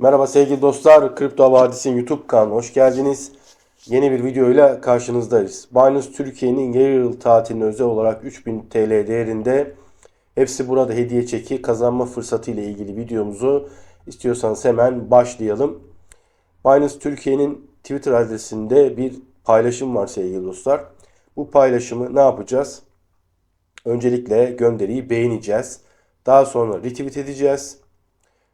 Merhaba sevgili dostlar, Kripto Vadisi'nin YouTube kanalına hoş geldiniz. Yeni bir videoyla karşınızdayız. Binance Türkiye'nin yarı yıl tatiline özel olarak 3000 TL değerinde hepsi burada hediye çeki kazanma fırsatı ile ilgili videomuzu istiyorsanız hemen başlayalım. Binance Türkiye'nin Twitter adresinde bir paylaşım var sevgili dostlar. Bu paylaşımı ne yapacağız? Öncelikle gönderiyi beğeneceğiz. Daha sonra retweet edeceğiz.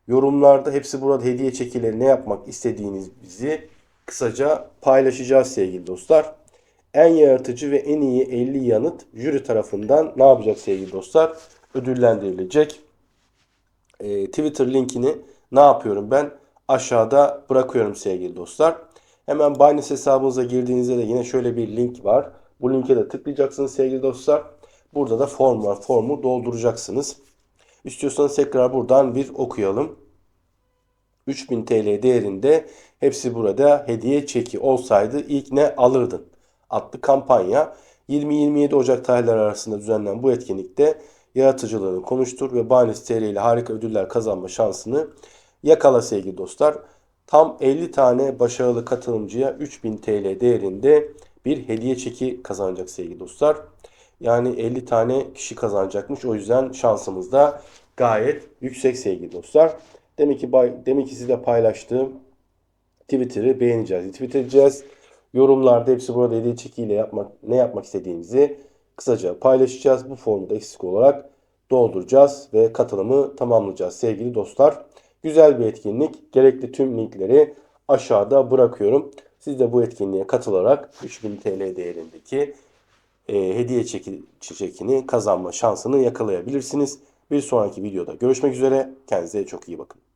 Yorumlarda hepsi burada hediye çekileri ne yapmak istediğinizi kısaca paylaşacağız sevgili dostlar. En yaratıcı ve en iyi 50 yanıt jüri tarafından ne yapacak sevgili dostlar? Ödüllendirilecek. Ee, Twitter linkini ne yapıyorum ben? Aşağıda bırakıyorum sevgili dostlar. Hemen Binance hesabınıza girdiğinizde de yine şöyle bir link var. Bu linke de tıklayacaksınız sevgili dostlar. Burada da form var. Formu dolduracaksınız. İstiyorsanız tekrar buradan bir okuyalım. 3000 TL değerinde hepsi burada hediye çeki olsaydı ilk ne alırdın? adlı kampanya 20-27 Ocak tarihleri arasında düzenlenen bu etkinlikte yaratıcılığını konuştur ve Binance TR ile harika ödüller kazanma şansını yakala sevgili dostlar. Tam 50 tane başarılı katılımcıya 3000 TL değerinde bir hediye çeki kazanacak sevgili dostlar. Yani 50 tane kişi kazanacakmış. O yüzden şansımız da gayet yüksek sevgili dostlar. Demek ki demek ki sizle paylaştığım Twitter'ı beğeneceğiz, retweet edeceğiz. Yorumlarda hepsi burada hediye çekiyle yapmak ne yapmak istediğimizi kısaca paylaşacağız. Bu formda eksik olarak dolduracağız ve katılımı tamamlayacağız sevgili dostlar. Güzel bir etkinlik. Gerekli tüm linkleri aşağıda bırakıyorum. Siz de bu etkinliğe katılarak 3000 TL değerindeki e, hediye çeki, çiçekini kazanma şansını yakalayabilirsiniz. Bir sonraki videoda görüşmek üzere. Kendinize çok iyi bakın.